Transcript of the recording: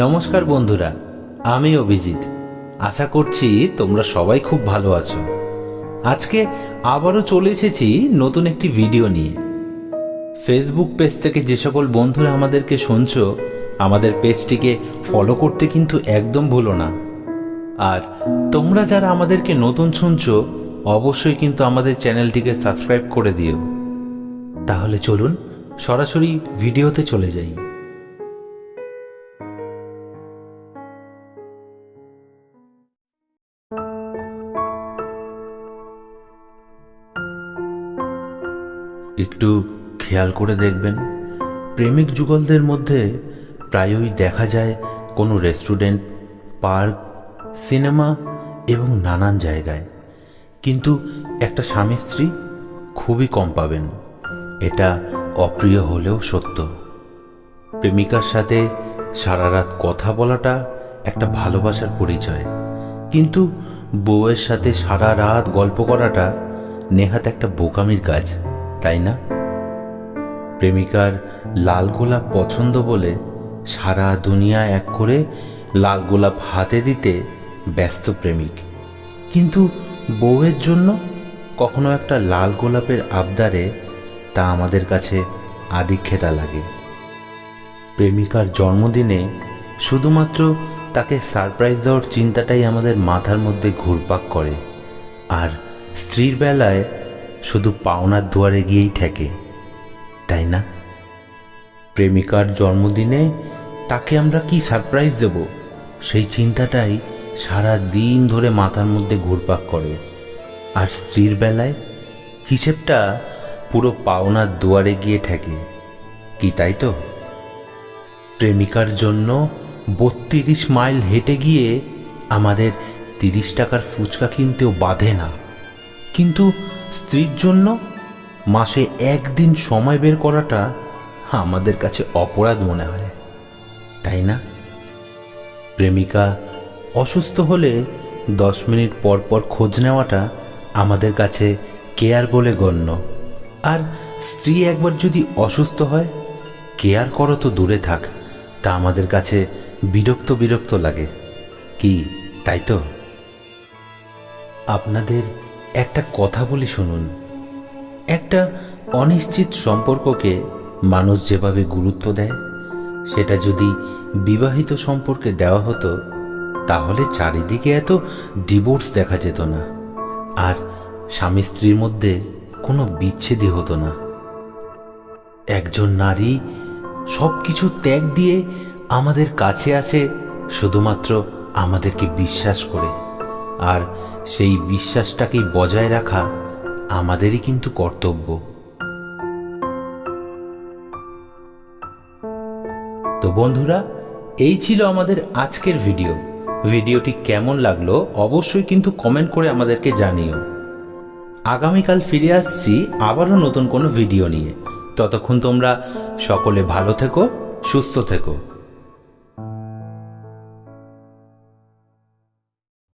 নমস্কার বন্ধুরা, আমি অভিজিৎ। আশা করছি তোমরা সবাই খুব ভালো আছো। আজকে আবারও চলে এসেছি নতুন একটি ভিডিও নিয়ে। ফেসবুক পেজ থেকে যে সকল বন্ধুরা আমাদেরকে শুনছ, আমাদের পেজটিকে ফলো করতে কিন্তু একদম ভুলো না। আর তোমরা যারা আমাদেরকে নতুন শুনছো, অবশ্যই কিন্তু আমাদের চ্যানেলটিকে সাবস্ক্রাইব করে দিও। তাহলে চলুন, সরাসরি ভিডিওতে চলে যাই। একটু খেয়াল করে দেখবেন। প্রেমিক যুগলদের মধ্যে প্রায়ই দেখা যায় কোনো রেস্টুরেন্ট, পার্ক, সিনেমা এবং নানান জায়গায়। কিন্তু একটা স্বামী স্ত্রী খুবই কম পাবেন। এটা অপ্রিয় হলেও সত্য। প্রেমিকার সাথে সারা রাত কথা বলাটা একটা ভালোবাসার পরিচয়। কিন্তু বউয়ের সাথে সারা রাত গল্প করাটা নেহাত একটা বোকামির কাজ। তাই না? প্রেমিকার লাল গোলাপ পছন্দ বলে সারা দুনিয়া এক করে লাল গোলাপ হাতে দিতে ব্যস্ত প্রেমিক। কিন্তু বউয়ের জন্য কখনো একটা লাল গোলাপের আবদারে তা আমাদের কাছে আদিক্ষেতা লাগে। প্রেমিকার জন্মদিনে শুধুমাত্র তাকে সারপ্রাইজ দেওয়ার চিন্তাটাই আমাদের মাথার মধ্যে ঘুরপাক করে। আর স্ত্রীর বেলায় শুধু পাওনার দুয়ারে গিয়েই ঠেকে, তাই না? প্রেমিকার জন্মদিনে তাকে আমরা কি সারপ্রাইজ দেব? সেই চিন্তাটাই সারা দিন ধরে মাথার মধ্যে ঘুরপাক করে। আর স্ত্রীর বেলায় হিসেবটা পুরো পাওনার দুয়ারে গিয়ে ঠেকে, কি তাই তো? প্রেমিকার জন্য বত্রিশ মাইল হেঁটে গিয়ে আমাদের তিরিশ টাকার ফুচকা কিনতেও বাধে না। কিন্তু স্ত্রীর জন্য মাসে একদিন সময় বের করাটা আমাদের কাছে অপরাধ মনে হয়, তাই না? প্রেমিকা অসুস্থ হলে দশ মিনিট পর পর খোঁজ নেওয়াটা আমাদের কাছে কেয়ার বলে গণ্য। আর স্ত্রী একবার যদি অসুস্থ হয়, কেয়ার করো তো দূরে থাক, তা আমাদের কাছে বিরক্ত বিরক্ত লাগে। কি, তাই তো? আপনাদের একটা কথা বলি শুনুন। একটা অনিশ্চিত সম্পর্ককে মানুষ যেভাবে গুরুত্ব দেয়, সেটা যদি বিবাহিত সম্পর্কে দেওয়া হতো, তাহলে চারিদিকে এত ডিভোর্স দেখা যেত না। আর স্বামী স্ত্রীর মধ্যে কোনো বিচ্ছেদই হতো না। একজন নারী সব কিছু ত্যাগ দিয়ে আমাদের কাছে আসে, শুধুমাত্র আমাদেরকে বিশ্বাস করে। আর সেই বিশ্বাসটাকেই বজায় রাখা আমাদেরই কিন্তু কর্তব্য। তো বন্ধুরা, এই ছিল আমাদের আজকের ভিডিও। ভিডিওটি কেমন লাগল অবশ্যই কিন্তু কমেন্ট করে আমাদেরকে জানিও। আগামীকাল ফিরে আসছি আবারও নতুন কোনো ভিডিও নিয়ে। ততক্ষণ তোমরা সকলে ভালো থেকো, সুস্থ থেকো।